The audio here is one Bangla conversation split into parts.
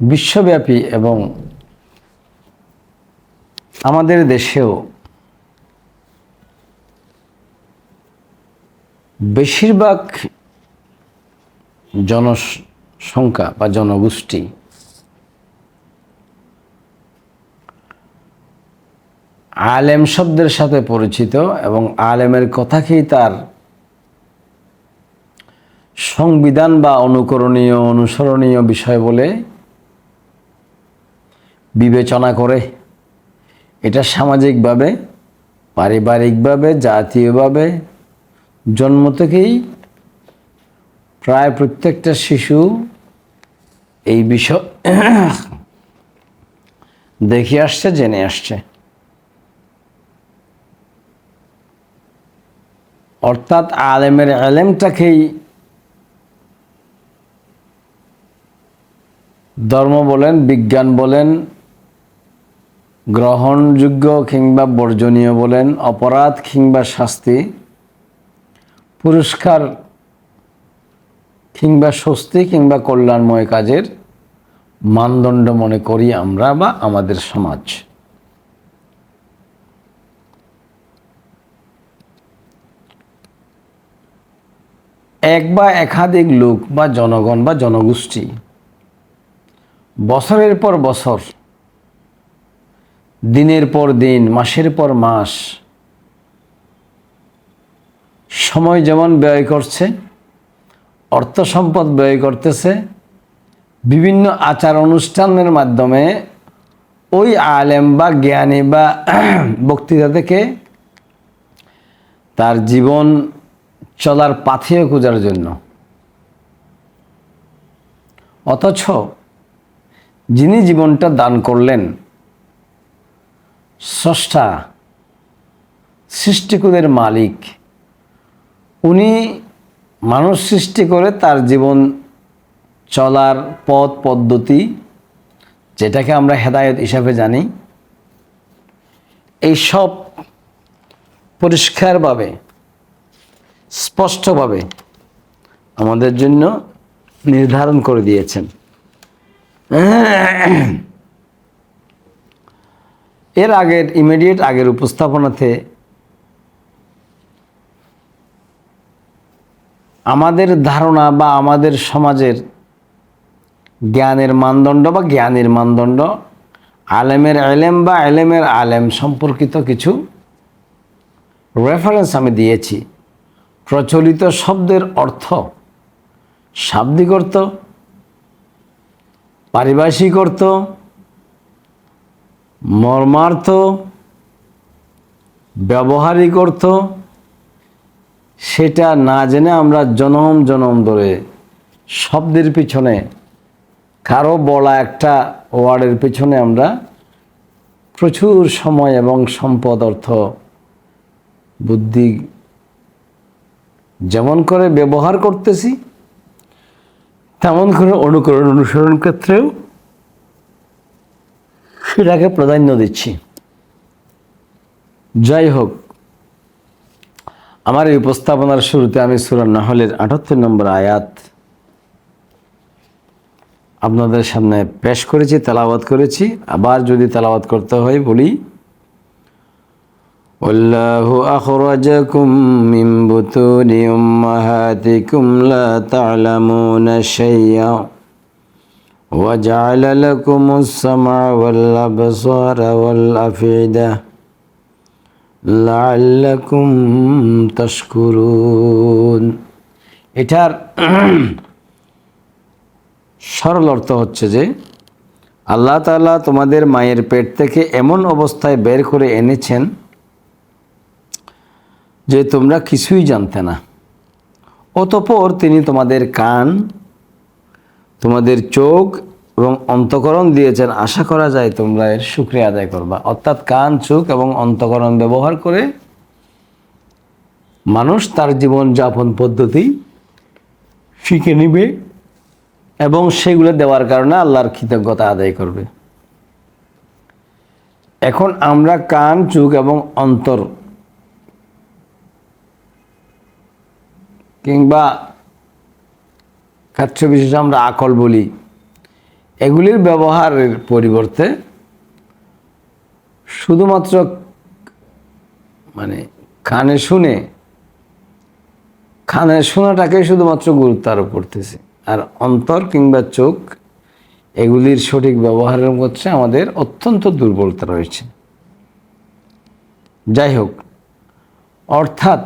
বিশ্বব্যাপী এবং আমাদের দেশেও বেশিরভাগ জনসংখ্যা বা জনগোষ্ঠী আলেম শব্দের সাথে পরিচিত এবং আলেমের কথাকেই তার সংবিধান বা অনুকরণীয়, অনুসরণীয় বিষয় বলে বিবেচনা করে এটা সামাজিকভাবে, পারিবারিকভাবে, জাতীয়ভাবে, জন্ম থেকেই প্রায় প্রত্যেকটা শিশু এই বিষয় দেখে আসছে, জেনে আসছে। অর্থাৎ আলেমের আলেমটাকেই ধর্ম বলেন, বিজ্ঞান বলেন গ্রহণযোগ্য কিংবা বর্জনীয় বলেন, অপরাধ কিংবা শাস্তি, পুরস্কার কিংবা স্বস্তি কিংবা কল্যাণময় কাজের মানদণ্ড মনে করি আমরা বা আমাদের সমাজ। এক বা একাধিক লোক বা জনগণ বা জনগোষ্ঠী বছরের পর বছর দিনের পর দিন, মাসের পর মাস, সময় যেমন ব্যয় করছে, অর্থ সম্পদ ব্যয় করতেছে, বিভিন্ন আচার অনুষ্ঠানের মাধ্যমে ওই আলেম বা জ্ঞানী বা বক্তৃতা থেকে তার জীবন চলার পাথেয় খোঁজার জন্য। অথচ যিনি জীবনটা দান করলেন স্রষ্টা সৃষ্টিকুদের মালিক। উনি মানুষ সৃষ্টি করে তার জীবন চলার পথ, পদ্ধতি, যেটাকে আমরা হেদায়ত হিসাবে জানি, এই সব পরিষ্কারভাবে, স্পষ্টভাবে আমাদের জন্য নির্ধারণ করে দিয়েছেন। এর আগের ইমিডিয়েট আগের উপস্থাপনাতে আমাদের ধারণা বা আমাদের সমাজের জ্ঞানের মানদণ্ড বা জ্ঞানের মানদণ্ড, আলেমের আলেম বা আলেমের আলেম সম্পর্কিত কিছু রেফারেন্স আমি দিয়েছি। প্রচলিত শব্দের অর্থ শাব্দিক অর্থ, পারিভাষিক অর্থ মর্মার্থ ব্যবহারিক অর্থ সেটা না জেনে আমরা জনম জনম ধরে শব্দের পিছনে, কারও বলা একটা ওয়ার্ডের পিছনে আমরা প্রচুর সময় এবং সম্পদ, অর্থ, বুদ্ধি যেমন করে ব্যবহার করতেছি, তেমন করে অনুকরণ, অনুসরণ ক্ষেত্রেও সেটাকে প্রাধান্য দিচ্ছি যাই হোক আমার এই উপস্থাপনার শুরুতে আমি সুরান নাহলের আটাত্তর নম্বর আয়াত আপনাদের সামনে পেশ করেছি তেলাওয়াত করেছি আবার যদি তেলাওয়াত করতে হয় বলি والله أخرجكم من بطون أمهاتكم لا تعلمون شيئا وجعل لكم السمع والأبصار والأفئدة لعلكم تشكرون এটার সরল অর্থ হচ্ছে যে আল্লাহ তাআলা তোমাদের মায়ের পেট থেকে এমন অবস্থায় বের করে এনেছেন যে তোমরা কিছুই জানতে না অতপর তিনি তোমাদের কান তোমাদের চোখ এবং অন্তকরণ দিয়েছেন। আশা করা যায় তোমরা এর শুক্রিয়া আদায় করবা। অর্থাৎ কান, চোখ এবং অন্তকরণ ব্যবহার করে মানুষ তার জীবন যাপন পদ্ধতি শিখে নিবে এবং সেগুলো দেওয়ার কারণে আল্লাহর কৃতজ্ঞতা আদায় করবে। এখন আমরা কান, চোখ এবং অন্তর কিংবা ক্ষেত্র বিশেষে আমরা আকল বলি, এগুলির ব্যবহারের পরিবর্তে শুধুমাত্র মানে কানে শুনে, কানে শোনাটাকে শুধুমাত্র গুরুত্ব আরোপ করতেছে। আর অন্তর কিংবা চোখ, এগুলির সঠিক ব্যবহারের মধ্যে আমাদের অত্যন্ত দুর্বলতা রয়েছে। যাই হোক, অর্থাৎ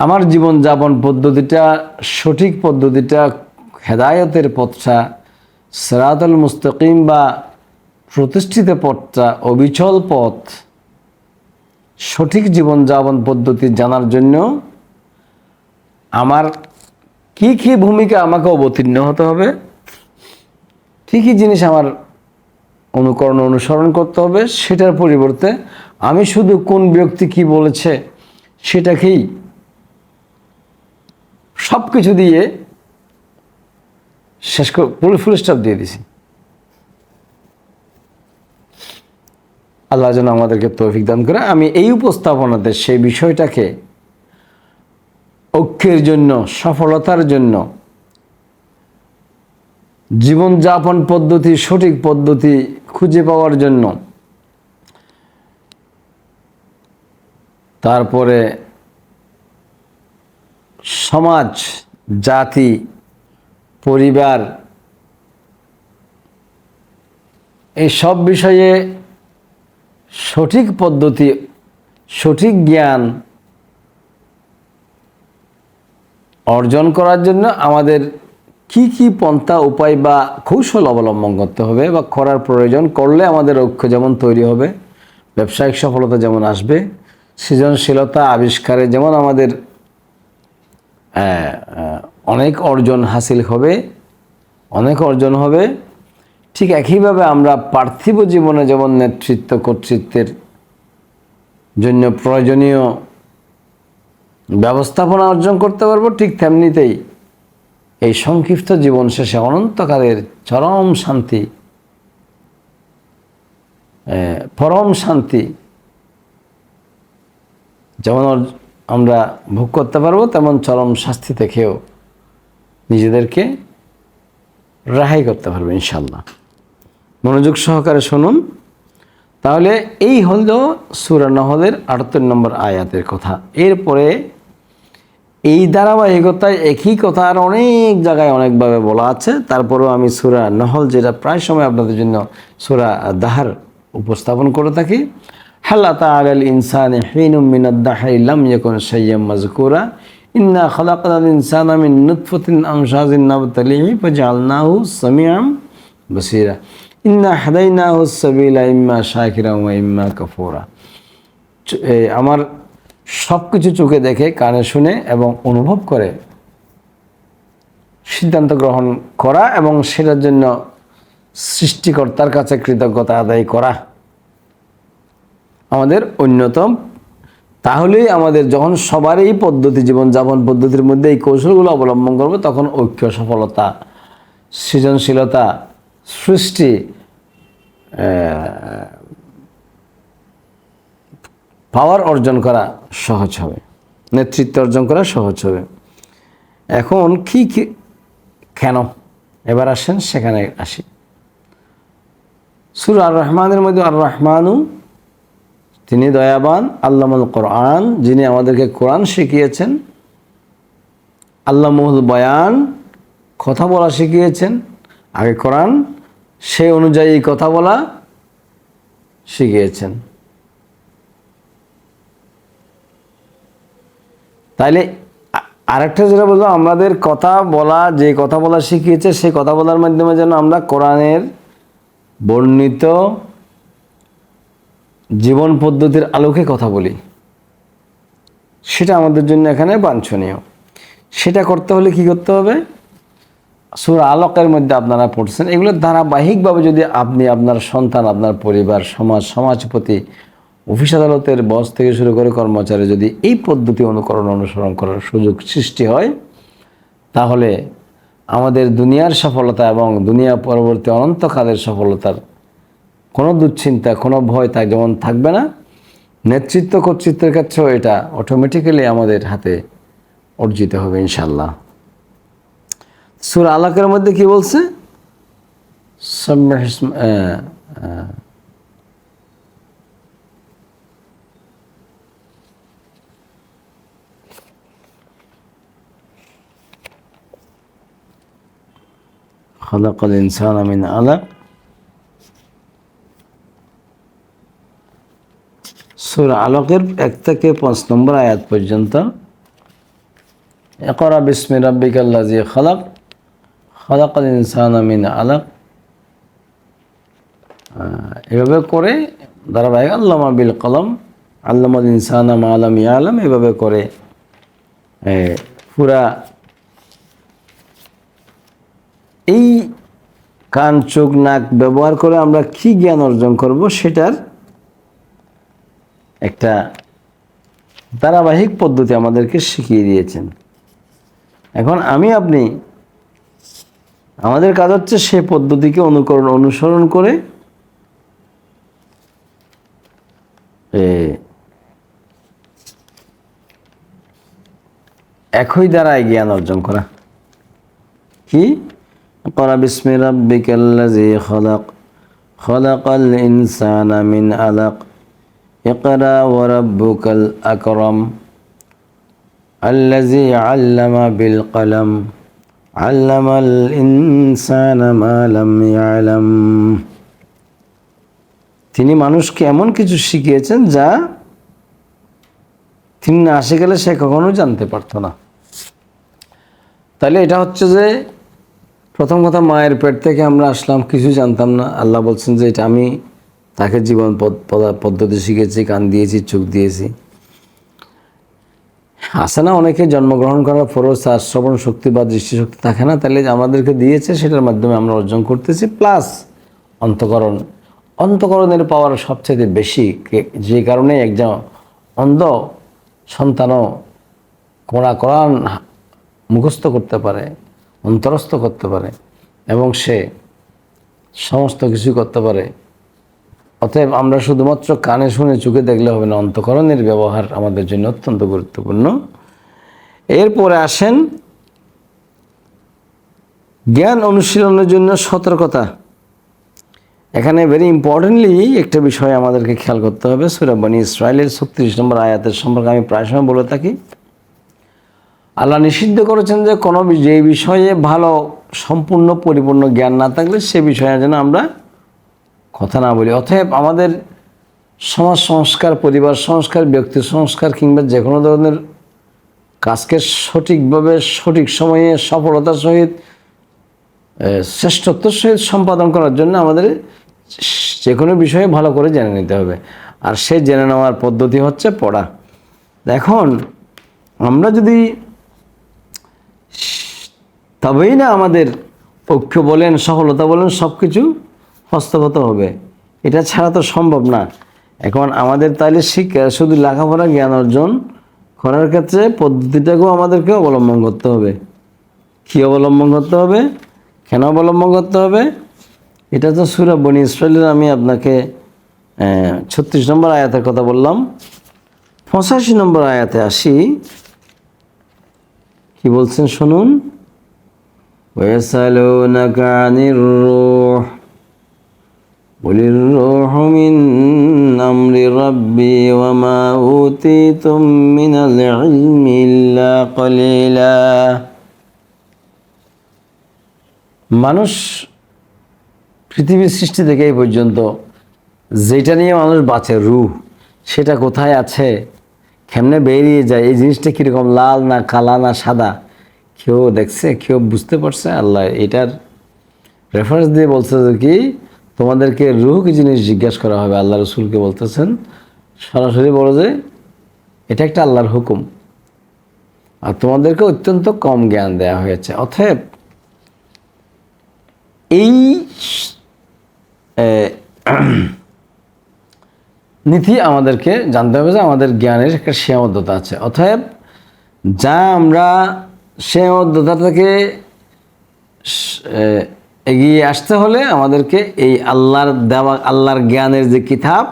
আমার জীবনযাপন পদ্ধতিটা, সঠিক পদ্ধতিটা, হেদায়তের পথটা, সেরাতুল মুস্তকিম বা প্রতিষ্ঠিত পথটা, অবিচল পথ, সঠিক জীবনযাপন পদ্ধতি জানার জন্য আমার কি কি ভূমিকা আমাকে অবতীর্ণ হতে হবে, কী কী জিনিস আমার অনুকরণ অনুসরণ করতে হবে, সেটার পরিবর্তে আমি শুধু কোন ব্যক্তি কি বলেছে সেটাকেই সব কিছু দিয়ে শেষ করে ফুল স্টপ দিয়ে দিছি। আল্লাহ যেন আমাদেরকে তৌফিক দান করে। আমি এই উপস্থাপনাতে সেই বিষয়টাকে ঐক্যের জন্য, সফলতার জন্য, জীবনযাপন পদ্ধতি, সঠিক পদ্ধতি খুঁজে পাওয়ার জন্য, তারপরে সমাজ, জাতি, পরিবার এই সব বিষয়ে সঠিক পদ্ধতি, সঠিক জ্ঞান অর্জন করার জন্য আমাদের কি কি পন্থা, উপায় বা কৌশল অবলম্বন করতে হবে বা করার প্রয়োজন করলে আমাদের ঐক্য যেমন তৈরি হবে, ব্যবসায়িক সফলতা যেমন আসবে, সৃজনশীলতা, আবিষ্কারে যেমন আমাদের অনেক অর্জন হাসিল হবে, অনেক অর্জন হবে। ঠিক একইভাবে আমরা পার্থিব জীবনে যেমন নেতৃত্ব কর্তৃত্বের জন্য প্রয়োজনীয় ব্যবস্থাপনা অর্জন করতে পারব, ঠিক তেমনিতেই এই সংক্ষিপ্ত জীবন শেষে অনন্তকালের চরম শান্তি পরম শান্তি, যেমন আমরা ভোগ করতে পারব, তেমন চরম শাস্তি থেকেও নিজেদেরকে রেহাই করতে পারব ইনশাল্লাহ মনোযোগ সহকারে শুনুন। তাহলে এই হল সুরা নহলের আটাত্তর নম্বর আয়াতের কথা। এরপরে এই ধারাবাহিকতায় একই কথা আর অনেক জায়গায় অনেকভাবে বলা আছে। তারপরেও আমি সুরা নহল যেটা প্রায় সময় আপনাদের জন্য সুরা দাহার উপস্থাপন করে থাকি। হাল্লা তাআলাল ইনসানে হিনুম মিনাদ-দাহরি লাম ইয়াকুন শাইয়্যাম মাযকুরা ইন্না খালাকনাল ইনসানা মিন নুতফাতিন আমশাজিন নাবতালিহি ফাজআলনাহু সামিআম বাসীরা ইন্না হাদাইনাহু সাবিলা ইম্মা শাকিরা ওয়া ইম্মা কাফুরা আমার সব কিছু চোখে দেখে, কানে শুনে এবং অনুভব করে সিদ্ধান্ত গ্রহণ করা এবং সেটার জন্য সৃষ্টিকর্তার কাছে কৃতজ্ঞতা আদায় করা। আমাদের অন্যতম। তাহলেই আমাদের যখন সবার এই পদ্ধতি, জীবনযাপন পদ্ধতির মধ্যে এই কৌশলগুলো অবলম্বন করব, তখন ঐক্য, সফলতা, সৃজনশীলতা, সৃষ্টি পাওয়ার অর্জন করা সহজ হবে। নেতৃত্ব অর্জন করা সহজ হবে। এখন কি কি, কেন? এবার আসেন, সেখানে আসি। সুর আর রহমানের মধ্যে আর রহমানু তিনি দয়াবান, আল্লামুল কোরআন, যিনি আমাদেরকে কোরআন শিখিয়েছেন, আল্লামুল বয়ান, কথা বলা শিখিয়েছেন, আগে কোরআন, সেই অনুযায়ী কথা বলা শিখিয়েছেন। তাইলে আরেকটা যেটা বলব, আমাদের কথা বলা, যে কথা বলা শিখিয়েছে, সেই কথা বলার মাধ্যমে যেন আমরা কোরআনের বর্ণিত জীবন পদ্ধতির আলোকে কথা বলি, সেটা আমাদের জন্য এখানে বাঞ্ছনীয়। সেটা করতে হলে কি করতে হবে? সুর আলোকের মধ্যে আপনারা পড়ছেন, এগুলো ধারাবাহিকভাবে যদি আপনি আপনার সন্তান, আপনার পরিবার, সমাজ সমাজপতি অফিস আদালতের বস থেকে শুরু করে কর্মচারী যদি এই পদ্ধতি অনুকরণ, অনুসরণ করার সুযোগ সৃষ্টি হয়, তাহলে আমাদের দুনিয়ার সফলতা এবং দুনিয়া পরবর্তী অনন্তকালের সফলতার কোনো দুশ্চিন্তা কোনো ভয় তা যেমন থাকবে না নেতৃত্ব কর্তৃত্বের ক্ষেত্রেও এটা অটোমেটিক্যালি আমাদের হাতে অর্জিত হবে ইনশাল্লাহ সুর আলাকের মধ্যে কি বলছে সাব্বিহ ইসমা- আহ, আহ, خلق الإنسان من علق সূরা আলকের এক থেকে পাঁচ নম্বর আয়াত পর্যন্ত। ইকরা বিসমি রাব্বিকাল্লাযী খালাক, খালাকাল ইনসানা মিন আলাক। এভাবে করে ধারাবাহিক আল্লামা বিল কলম, আল্লামাল ইনসানা মা আলাম ইয়ালাম, এভাবে করে পুরা এই কান, চোখ, নাক ব্যবহার করে আমরা কি জ্ঞান অর্জন করব সেটার একটা ধারাবাহিক পদ্ধতি আমাদেরকে শিখিয়ে দিয়েছেন। এখন আমি আপনি, আমাদের কাজ হচ্ছে সে পদ্ধতিকে অনুকরণ, অনুসরণ করে একই দ্বারা জ্ঞান অর্জন করা। কি? করা বিসমিরাব্বিকাল্লাজি খলাক, খলাকাল ইনসান আমিন আলাক। اقرأ وربك الأكرم الذي علم بالقلم علم الإنسان ما لم يعلم তিনি মানুষকে এমন কিছু শিখিয়েছেন যা তিনি না আসে গেলে সে কখনো জানতে পারতো না তাহলে এটা হচ্ছে যে প্রথম কথা মায়ের পেট থেকে আমরা আসলাম কিছু জানতাম না আল্লাহ বলছেন যে এটা আমি তাকে জীবন পদা- পদ্ধতি শিখেছি, কান দিয়েছি, চোখ দিয়েছি। আসে না অনেকে জন্মগ্রহণ করার পরও তার শ্রবণ শক্তি বা দৃষ্টিশক্তি থাকে না, তাহলে আমাদেরকে দিয়েছে, সেটার মাধ্যমে আমরা অর্জন করতেছি। প্লাস অন্তকরণ। অন্তকরণের পাওয়ার সবচেয়ে বেশি যে কারণে একজন অন্ধ সন্তানও কোরআ কোরআন মুখস্থ করতে পারে, অন্তরস্থ করতে পারে, এবং সে সমস্ত কিছু করতে পারে। অতএব আমরা শুধুমাত্র কানে শুনে চোখে দেখলে হবে না, অন্তকরণের ব্যবহার আমাদের জন্য অত্যন্ত গুরুত্বপূর্ণ। এরপরে আসেন, জ্ঞান অনুশীলনের জন্য সতর্কতা। এখানে ভেরি ইম্পর্টেন্টলি একটা বিষয় আমাদেরকে খেয়াল করতে হবে সুরাবানি ইসরায়েলের ছত্রিশ নম্বর আয়াতের সম্পর্কে আমি প্রায় সময় বলে থাকি। আল্লাহ নিষিদ্ধ করেছেন যে কোনো যে বিষয়ে ভালো, সম্পূর্ণ, পরিপূর্ণ জ্ঞান না থাকলে সে বিষয়ে যেন আমরা কথা না বলি। অতএব আমাদের সমাজ সংস্কার, পরিবার সংস্কার, ব্যক্তি সংস্কার কিংবা যে কোনো ধরনের কাজকে সঠিকভাবে, সঠিক সময়ে, সফলতার সহিত শ্রেষ্ঠত্বের সহিত সম্পাদন করার জন্য আমাদের যে কোনো বিষয়ে ভালো করে জেনে নিতে হবে। আর সে জেনে নেওয়ার পদ্ধতি হচ্ছে পড়া। এখন আমরা যদি তবেই না আমাদের পক্ষ বলেন, সফলতা বলেন সব কিছু হস্তগত হবে এটা ছাড়া তো সম্ভব না এখন আমাদের তাইলে শিক্ষা শুধু লেখাপড়া জ্ঞান অর্জন করার ক্ষেত্রে পদ্ধতিটাকেও আমাদেরকে অবলম্বন করতে হবে কী অবলম্বন করতে হবে কেন অবলম্বন করতে হবে এটা তো সুরা বনি ইসরায়েলের আমি আপনাকে ছত্রিশ নম্বর আয়াতের কথা বললাম পঁচাশি নম্বর আয়াতে আসি কি বলছেন শুনুন ويسألونك عن الروح قل الروح من أمر ربي وما أوتيتم من العلم إلا قليلا মানুষ পৃথিবীর সৃষ্টি থেকে এই পর্যন্ত যেটা নিয়ে মানুষ বাঁচে রুহ সেটা কোথায় আছে কেমনে বেরিয়ে যায় এই জিনিসটা কীরকম লাল না কালা না সাদা কেউ দেখছে কেউ বুঝতে পারছে আল্লাহ এটার রেফারেন্স দিয়ে বলছে যে কি তোমাদেরকে রুহ কি জিনিস জিজ্ঞাসা করা হবে, আল্লাহ রসুলকে বলতেছেন, সরাসরি বলো যে, এটা একটা আল্লাহর হুকুম। আর তোমাদেরকে অত্যন্ত কম জ্ঞান দেয়া হয়েছে। অতএব, এই নীতি আমাদেরকে জানতে হবে যে আমাদের জ্ঞানের একটা সীমাবদ্ধতা আছে। অতএব, যা আমরা সীমাবদ্ধতা থেকে এগিয়ে আসতে হলে আমাদেরকে এই আল্লাহর দেওয়া, আল্লাহর জ্ঞানের যে কিতাব,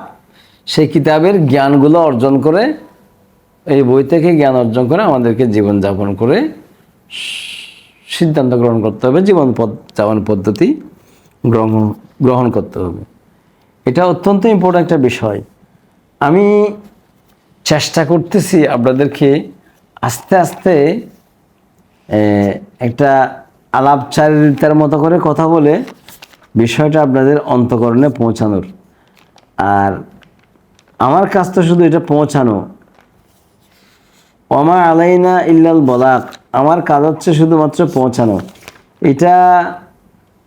সেই কিতাবের জ্ঞানগুলো অর্জন করে, এই বই থেকে জ্ঞান অর্জন করে আমাদেরকে জীবনযাপন করে সিদ্ধান্ত গ্রহণ করতে হবে, জীবন জীবন পদ্ধতি গ্রহণ গ্রহণ করতে হবে। এটা অত্যন্ত ইম্পর্ট্যান্ট একটা বিষয়। আমি চেষ্টা করতেছি আপনাদেরকে আস্তে আস্তে একটা আলাপচারিতার মতো করে কথা বলে বিষয়টা আপনাদের অন্তকরণে পৌঁছানোর। আর আমার কাজ তো শুধু এটা পৌঁছানো। ওমা আলাইনা ইল্লাল বলাক, আমার কাজ হচ্ছে শুধুমাত্র পৌঁছানো। এটা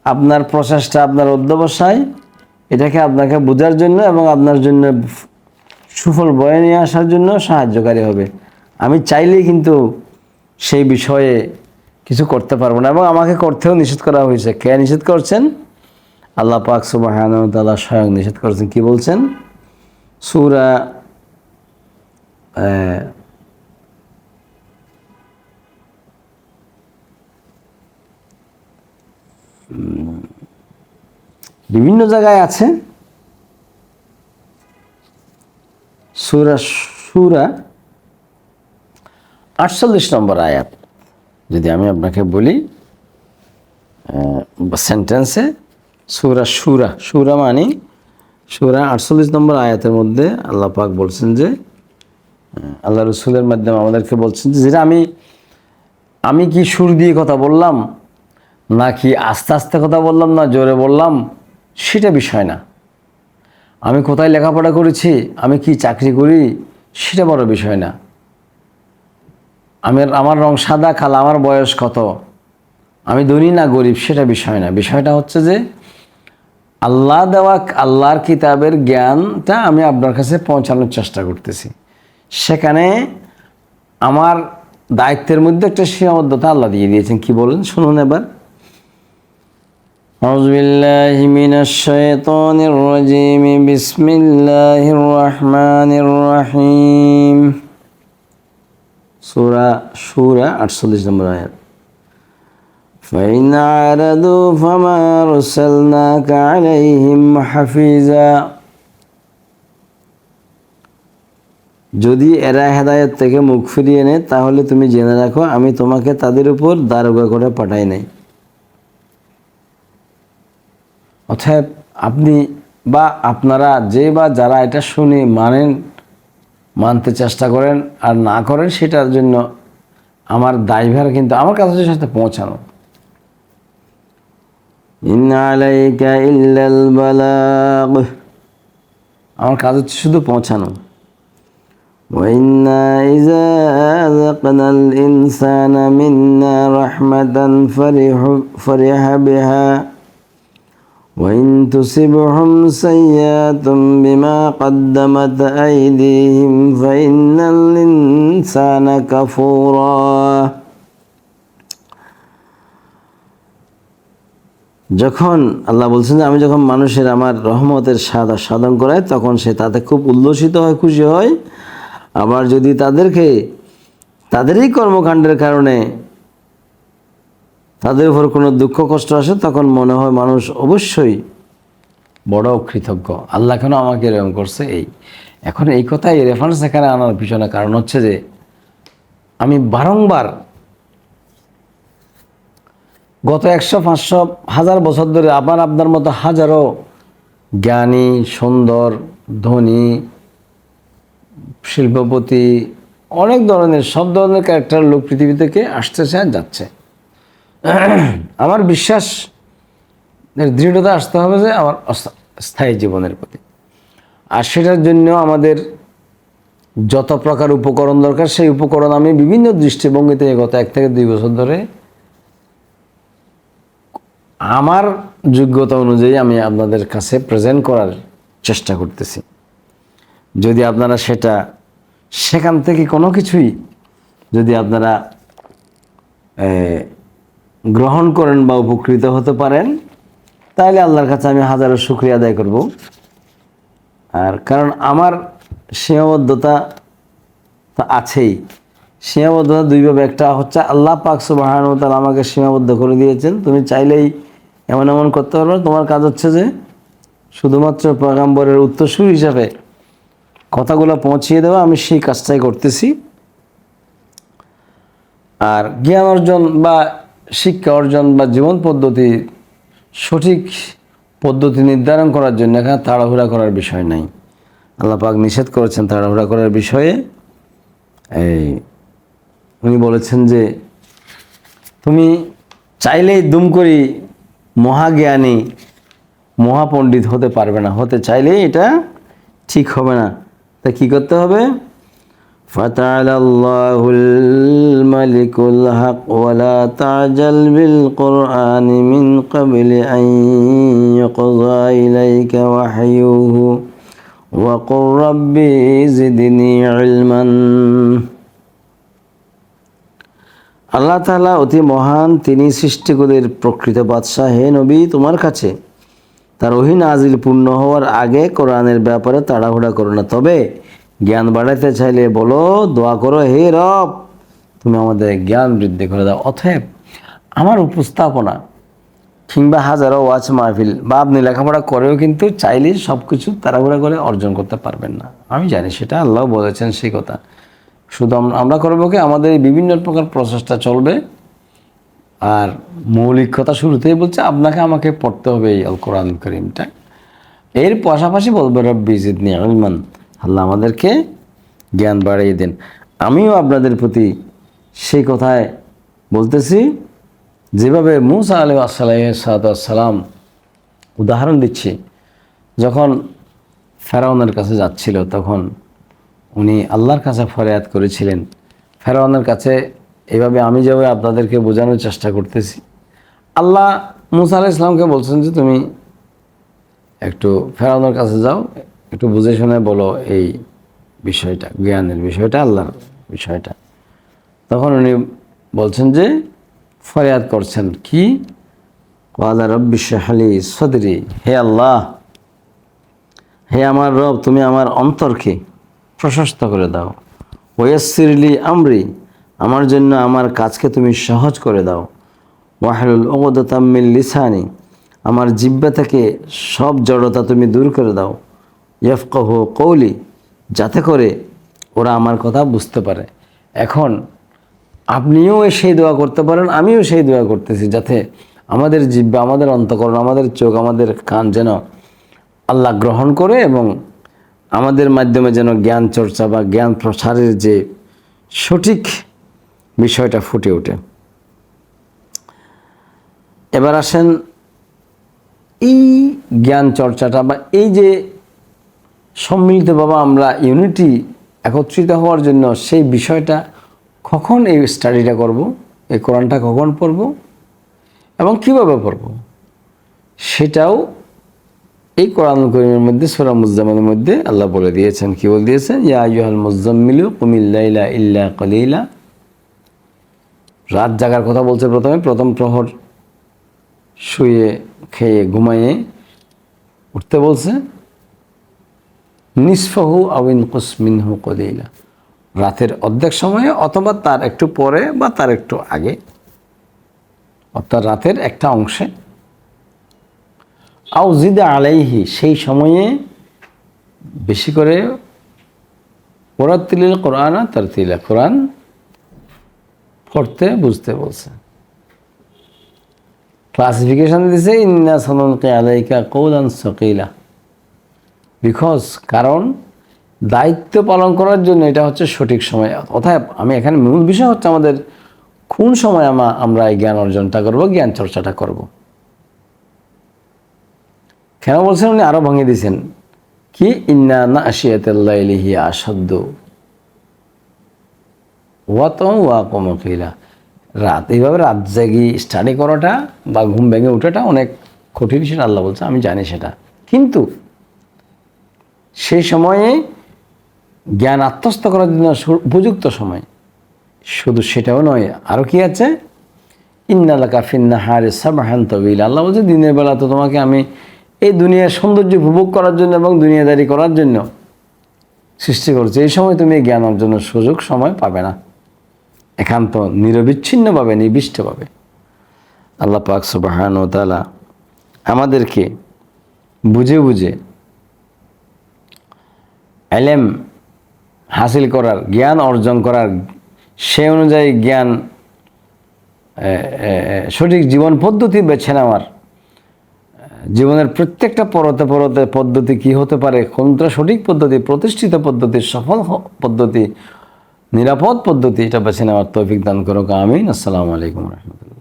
আপনার প্রচেষ্টা, আপনার অধ্যবসায়, এটাকে আপনাকে বোঝার জন্য এবং আপনার জন্য সুফল বয়ে নিয়ে আসার জন্য সাহায্যকারী হবে। আমি চাইলেই কিন্তু সেই বিষয়ে কিছু করতে পারব না। এবং আমাকে করতেও নিষেধ করা হয়েছে। কে নিষেধ করছেন? আল্লাহ পাক সুবাহ স্বয়ং নিষেধ করেছেন। কি বলছেন? সুরা বিভিন্ন জায়গায় আছে। সুরা সুরা আটচল্লিশ নম্বর আয়াত। যদি আমি আপনাকে বলি সেন্টেন্সে সুরা সুরা সুরা মানে সুরা আটচল্লিশ নম্বর আয়াতের মধ্যে আল্লাহ পাক বলছেন যে আল্লাহ রসুলের মাধ্যমে আমাদেরকে বলছেন যে, যেটা আমি আমি কি সুর দিয়ে কথা বললাম, নাকি আস্তে আস্তে কথা বললাম, না জোরে বললাম, সেটা বিষয় না। আমি কোথায় লেখাপড়া করেছি, আমি কি চাকরি করি, সেটা বড় বিষয় না। আমি আমার রং সাদা কালো আমার বয়স কত আমি ধনী না গরিব সেটা বিষয় না বিষয়টা হচ্ছে যে আল্লাহ দেওয়া আল্লাহর কিতাবের জ্ঞানটা আমি আপনার কাছে পৌঁছানোর চেষ্টা করতেছি সেখানে আমার দায়িত্বের মধ্যে একটা সীমাবদ্ধতা আল্লাহ দিয়ে দিয়েছেন কি বলেন শুনুন এবার أعوذ بالله من الشيطان الرجيم بسم الله الرحمن الرحيم سورة سورة 48 নম্বর আয়াত فإن عرضوا فما أرسلناك عليهم حفيظا যদি এরা হেদায়ত থেকে মুখ ফিরিয়ে নেয় তাহলে তুমি জেনে রাখো আমি তোমাকে তাদের উপর দারোগা করে পাঠাই নাই অতএব আপনি বা আপনারা যে বা যারা এটা শুনে মানেন মানতে চেষ্টা করেন আর না করেন সেটার জন্য আমার দায়ভার কিন্তু আমার কাছে সাথে পৌঁছানো ইন আলাইকা ইল্লাল বালাগ আমার কাজ হচ্ছে শুধু পৌঁছানো وإنا إذا أذقنا الإنسان منا رحمة فرح, فرح بها وإن تصبهم سيئة بما قدمت أيديهم فإن الإنسان كفورا যখন আল্লাহ বলছেন যে আমি যখন মানুষের আমার রহমতের সাদা সাধন করাই তখন সে তাতে খুব উল্লসিত হয় খুশি হয় আবার যদি তাদেরকে তাদেরই কর্মকাণ্ডের কারণে তাদের উপর কোনো দুঃখ, কষ্ট আসে, তখন মনে হয় মানুষ অবশ্যই বড় কৃতজ্ঞ। আল্লাহ কেন আমাকে এরকম করছে? এই, এখন এই কথাই রেফারেন্স এখানে আনার পিছনে কারণ হচ্ছে যে আমি বারংবার গত একশো, পাঁচশো, হাজার বছর ধরে আবার আপনার মতো হাজারো জ্ঞানী, সুন্দর, ধনী, শিল্পপতি, অনেক ধরনের, সব ধরনের ক্যারেক্টার লোক পৃথিবী থেকে আসতেছে আর যাচ্ছে। আমার বিশ্বাস দৃঢ়তা আসতে হবে যে আমার স্থায়ী জীবনের প্রতি। আর সেটার জন্য আমাদের যত প্রকার উপকরণ দরকার, সেই উপকরণ আমি বিভিন্ন দৃষ্টিভঙ্গিতে গত এক থেকে দুই বছর ধরে আমার যোগ্যতা অনুযায়ী আমি আপনাদের কাছে প্রেজেন্ট করার চেষ্টা করতেছি। যদি আপনারা সেটা সেখান থেকে কোনো কিছুই যদি আপনারা গ্রহণ করেন বা উপকৃত হতে পারেন তাহলে আল্লাহর কাছে আমি হাজারো শুক্রিয়া আদায় করব। আর কারণ আমার সীমাবদ্ধতা তো আছেই। সীমাবদ্ধতা দুইভাবে একটা হচ্ছে আল্লাহ পাক সুবাহান তাআলা আমাকে সীমাবদ্ধ করে দিয়েছেন। তুমি চাইলেই এমন এমন করতে পারবে তোমার কাজ হচ্ছে যে শুধুমাত্র পয়গাম্বরের উত্তরসূর হিসাবে কথাগুলো পৌঁছিয়ে দেওয়া। আমি সেই কাজটাই করতেছি। আর জ্ঞান অর্জন বা শিক্ষা অর্জন বা জীবন পদ্ধতি সঠিক পদ্ধতি নির্ধারণ করার জন্য এখানে তাড়াহুড়া করার বিষয় নাই। আল্লাহ পাক নিষেধ করেছেন তাড়াহুড়া করার বিষয়ে। এই, উনি বলেছেন যে, তুমি চাইলেই দুম করি মহাজ্ঞানী, মহাপণ্ডিত হতে পারবে না। হতে চাইলেই এটা ঠিক হবে না। তা কি করতে হবে? فتعالى الله الملك الحق ولا تعجل بالقرآن من قبل أن يقضى إليك وحيه وقل ربي زدني علما আল্লাহ তাআলা অতি মহান তিনি সৃষ্টিকুলের প্রকৃত বাদশাহ হে নবী তোমার কাছে তার ওহি নাজিল পূর্ণ হওয়ার আগে কোরআনের ব্যাপারে তাড়াহুড়া করো না তবে জ্ঞান বাড়াতে চাইলে বলো, দোয়া করো, হে রব, তুমি আমাদের জ্ঞান বৃদ্ধি করে দাও। অতএব আমার উপস্থাপনা কিংবা হাজারো ওয়াচ মাহফিল বা আপনি লেখাপড়া করেও কিন্তু চাইলে সব কিছু তাড়াহুড়া করে অর্জন করতে পারবেন না। আমি জানি সেটা আল্লাহ বলেছেন সেই কথা। শুধু আমরা- করব কি? আমাদের বিভিন্ন প্রকার প্রচেষ্টা চলবে। আর মৌলিক কথা শুরুতেই বলছে, আপনাকে আমাকে পড়তে হবে এই আল কোরআন করিমটা। এর পাশাপাশি বলবে রব্বি জিদনি আলমান আল্লাহ আমাদেরকে জ্ঞান বাড়িয়ে দেন। আমিও আপনাদের প্রতি সেই কথায় বলতেছি, যেভাবে মুসা আলহ সালাম উদাহরণ দিচ্ছি, যখন ফেরাউনের কাছে যাচ্ছিল, তখন উনি আল্লাহর কাছে ফরিয়াদ করেছিলেন। ফেরাউনের কাছে, এভাবে আমি যেভাবে আপনাদেরকে বোঝানোর চেষ্টা করতেছি। আল্লাহ মুসা আলাহ ইসলামকে বলছেন যে, তুমি একটু ফেরাউনের কাছে যাও একটু বুঝে শুনে বলো এই বিষয়টা, জ্ঞানের বিষয়টা, আল্লাহর বিষয়টা। তখন উনি বলছেন যে, ফরিয়াদ করছেন কি? ওয়ালা রব্বি শাহালি সদরি, হে আল্লাহ, হে আমার রব, তুমি আমার অন্তরকে প্রশস্ত করে দাও। ওয়াসিরলি আমরি, আমার জন্য আমার কাজকে তুমি সহজ করে দাও। ওয়াহলুল ওগদাতাম্মিল লিসানি, আমার জিব্বা থেকে সব জড়তা তুমি দূর করে দাও। ইয়ফকহ কৌলি যাতে করে ওরা আমার কথা বুঝতে পারে। এখন, আপনিও সেই দোয়া করতে পারেন, আমিও সেই দোয়া করতেছি, যাতে আমাদের জিব্বা, আমাদের অন্তকরণ, আমাদের চোখ, আমাদের কান যেন আল্লাহ গ্রহণ করে এবং আমাদের মাধ্যমে যেন জ্ঞান চর্চা বা জ্ঞান প্রসারের যে সঠিক বিষয়টা ফুটে ওঠে। এবার আসেন এই জ্ঞান চর্চাটা বা এই যে সম্মিলিতভাবে আমরা ইউনিটি একত্রিত হওয়ার জন্য সেই বিষয়টা কখন এই স্টাডিটা করব, এই কোরআনটা কখন পড়ব এবং কীভাবে পড়ব? সেটাও এই কোরআন করিমের মধ্যে, সোরা মুজামের মধ্যে আল্লাহ বলে দিয়েছেন। কি বলে দিয়েছেন? ইয়া ইউহাল মুজাম্মিলু কুমিল্লাইলা ইল্লা কলিলা। রাত জাগার কথা বলছে প্রথমে, প্রথম প্রহর শুয়ে, খেয়ে ঘুমাইয়ে উঠতে বলছে। নিসফাহু আউইন কুসমিনহু কলিলা। রাতের অর্ধেক সময়ে অথবা তার একটু পরে বা তার একটু আগে। অর্থাৎ রাতের একটা অংশে। আও জিদা আলাইহি, সেই সময়ে বেশি করে ওরাত্তিলিল কোরআনা তার তিলা কোরআন পড়তে, বুঝতে বলছে। ক্লাসিফিকেশন দিছে, ইন্না সননকে আলাইকা কৌলান সকিলা। বিকজ কারণ দায়িত্ব পালন করার জন্য এটা হচ্ছে সঠিক সময়। অর্থাৎ আমি এখানে মূল বিষয় হচ্ছে আমাদের কোন সময় আমা আমরা এই জ্ঞান অর্জনটা করব, জ্ঞান চর্চাটা করব। কেন বলছেন উনি? আরও ভাঙিয়ে দিয়েছেন। কি? ইন্না না আশিয়াতিহি আসাদ্দ ওয়াত ওয়া কমকিলা রাত এইভাবে রাত জাগি স্টাডি করাটা বা ঘুম ভেঙে ওঠাটা অনেক কঠিন সেটা আল্লাহ বলছে, আমি জানি সেটা। কিন্তু সেই সময়ে জ্ঞান আত্মস্থ করার জন্য উপযুক্ত সময়। শুধু সেটাও নয় আরও কি আছে? ইন্নালাকা কাফিন্না হারে সাবাহান তবিল। আল্লাহ বলছে, দিনের বেলা তো তোমাকে আমি এই দুনিয়ার সৌন্দর্য উপভোগ করার জন্য এবং দুনিয়াদারি করার জন্য সৃষ্টি করছে। এই সময় তুমি জ্ঞান অর্জনের সুযোগ, সময় পাবে না। একান্ত নিরবিচ্ছিন্নভাবে, নিবিষ্টভাবে। আল্লাহ পাক সুবাহান ও তালা আমাদেরকে বুঝে বুঝে এলেম হাসিল করার, জ্ঞান অর্জন করার, সে অনুযায়ী জ্ঞান সঠিক জীবন পদ্ধতি বেছে নেওয়ার, জীবনের প্রত্যেকটা পরতে পরতে পদ্ধতি কি হতে পারে কোনটা সঠিক পদ্ধতি, প্রতিষ্ঠিত পদ্ধতি, সফল পদ্ধতি, নিরাপদ পদ্ধতি, এটা বেছে নেওয়ার তৌফিক দান করুক, আমিন। আসসালামু আলাইকুম রহমতুল্লাহ।